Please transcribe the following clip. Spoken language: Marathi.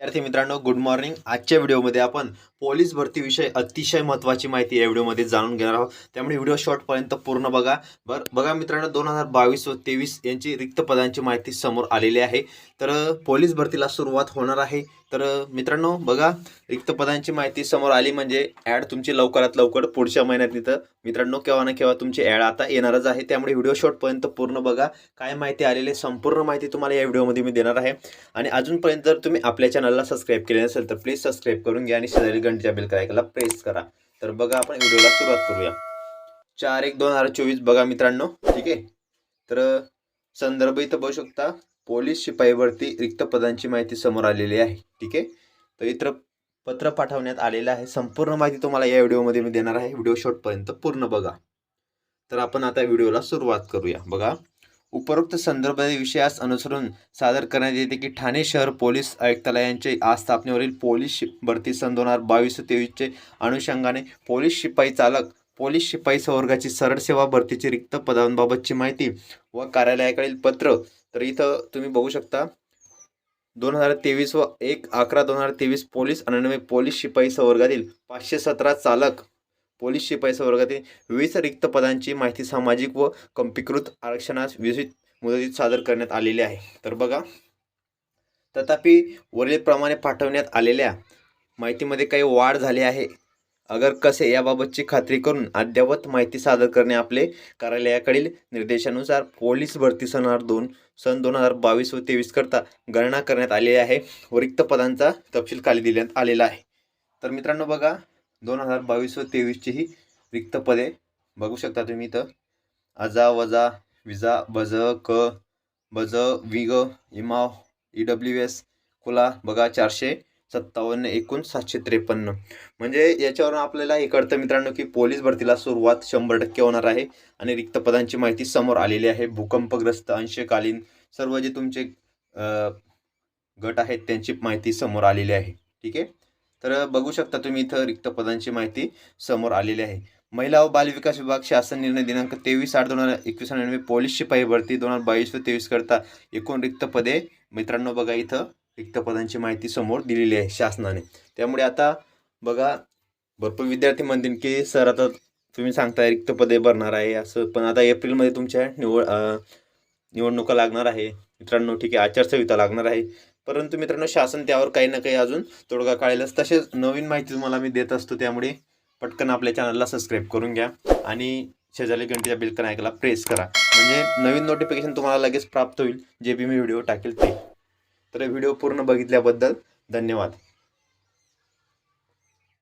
विद्यार्थी मित्रांनो गुड मॉर्निंग आजच्या व्हिडिओमध्ये आपण पोलीस भरतीविषयी अतिशय महत्त्वाची माहिती या व्हिडिओमध्ये जाणून घेणार आहोत. त्यामुळे व्हिडिओ शॉर्टपर्यंत पूर्ण बघा. बर बघा मित्रांनो दोन हजार बावीस व तेवीस यांची रिक्त पदांची माहिती समोर आलेली आहे. तर पोलीस भरतीला सुरुवात होणार आहे. तर मित्रांनो बघा रिक्त पदांची माहिती समोर आली म्हणजे ॲड तुमची लवकरात लवकर पुढच्या महिन्यात तिथं मित्रांनो केव्हा ना केव्हा तुमची ॲड आता येणारच आहे. त्यामुळे व्हिडिओ शॉर्टपर्यंत पूर्ण बघा. काय माहिती आलेली संपूर्ण माहिती तुम्हाला या व्हिडिओमध्ये मी देणार आहे. आणि अजूनपर्यंत जर तुम्ही आपल्या चॅनलला सबस्क्राईब केले नसेल तर प्लीज सबस्क्राईब करून घ्या आणि शेजारी घंटीच्या बेल करायला प्रेस करा. तर बघा आपण व्हिडिओला सुरुवात करूया. चार एक दोन हजार चोवीस बघा मित्रांनो. ठीक आहे? तर संदर्भ इथं बघू शकता पोलीस शिपाईवरती रिक्त पदांची माहिती समोर आलेली आहे. ठीक आहे? तर इतर पत्र पाठवण्यात आलेलं आहे. संपूर्ण माहिती तुम्हाला या व्हिडिओमध्ये मी देणार आहे. व्हिडिओ शॉर्टपर्यंत पूर्ण बघा. तर आपण आता व्हिडिओला सुरुवात करूया. बघा. उपरोक्त संदर्भ विषयास अनुसरून सादर करण्यात येते की ठाणे शहर पोलीस आयुक्तालयांचे आस्थापनेवरील पोलीस शि- भरती सन दोन हजार बावीस तेवीसचे अनुषंगाने पोलीस शिपाई चालक पोलीस शिपाई संवर्गाची सरळ सेवा भरतीची रिक्त पदांबाबतची माहिती व कार्यालयाकडील पत्र. तर इथं तुम्ही बघू शकता दोन हजार तेवीस व एक अकरा दोन हजार तेवीस पोलीस अनन्वय पोलीस शिपाई संवर्गातील पाचशे सतरा चालक पोलीस शिपाई संवर्गातील विविध रिक्त पदांची माहिती सामाजिक व कंपीकृत आरक्षणास विविध मुदतीत सादर करण्यात आलेली आहे. तर बघा. तथापि वरीलप्रमाणे पाठवण्यात आलेल्या माहितीमध्ये काही वाढ झाली आहे. अगर कसे याबाबतची खात्री करून अद्ययावत माहिती सादर करणे आपले कार्यालयाकडील निर्देशानुसार पोलीस भरती सणार दोन सन दोन हजार बावीस व तेवीस करता गणना करण्यात आलेली आहे व रिक्त पदांचा तपशील खाली देण्यात आलेला आहे. तर मित्रांनो बघा. दोन हजार बावीस व तेवीसची ही रिक्त पदे बघू शकता तुम्ही इथं. अजा वजा विजा बज क बज विग इमाव ई डब्ल्यू एस कुला बघा चारशे सत्तावन्न एकूण सातशे त्रेपन्न. म्हणजे याच्यावरून आपल्याला हे कळतं मित्रांनो की पोलीस भरतीला सुरुवात शंभर टक्के होणार आहे आणि रिक्त पदांची माहिती समोर आलेली आहे. भूकंपग्रस्त अंशकालीन सर्व जे तुमचे गट आहेत त्यांची माहिती समोर आलेली आहे. ठीक आहे? तर बघू शकता तुम्ही इथं रिक्त पदांची माहिती समोर आलेली आहे. महिला व बालविकास विभाग शासन निर्णय दिनांक तेवीस आठ दोन हजार एकवीस नव्याण्णव पोलीस शिपाई भरती दोन हजार बावीस व तेवीस करता एकूण रिक्त पदे. मित्रांनो बघा इथं रिक्त पदांची माहिती समोर दिलेली आहे शासनाने. त्यामुळे आता बघा भरपूर विद्यार्थी म्हणतील की सर आता तुम्ही सांगताय रिक्त पदे भरणार आहे असं पण आता एप्रिलमध्ये तुमच्या निवड निवडणुका लागणार आहे. मित्रांनो ठीक आहे आचारसंहिता लागणार आहे. परंतु मित्रांनो शासन त्यावर काही ना काही अजून तोडगा काढेलच. तसेच नवीन माहिती तुम्हाला मी देत असतो त्यामुळे पटकन आपल्या चॅनलला सबस्क्राईब करून घ्या आणि शेजारी घंटीच्या बिलकन ऐकायला प्रेस करा. म्हणजे नवीन नोटिफिकेशन तुम्हाला लगेच प्राप्त होईल जे बी मी व्हिडिओ टाकेल ते. तर व्हिडिओ पूर्ण बघितल्याबद्दल धन्यवाद.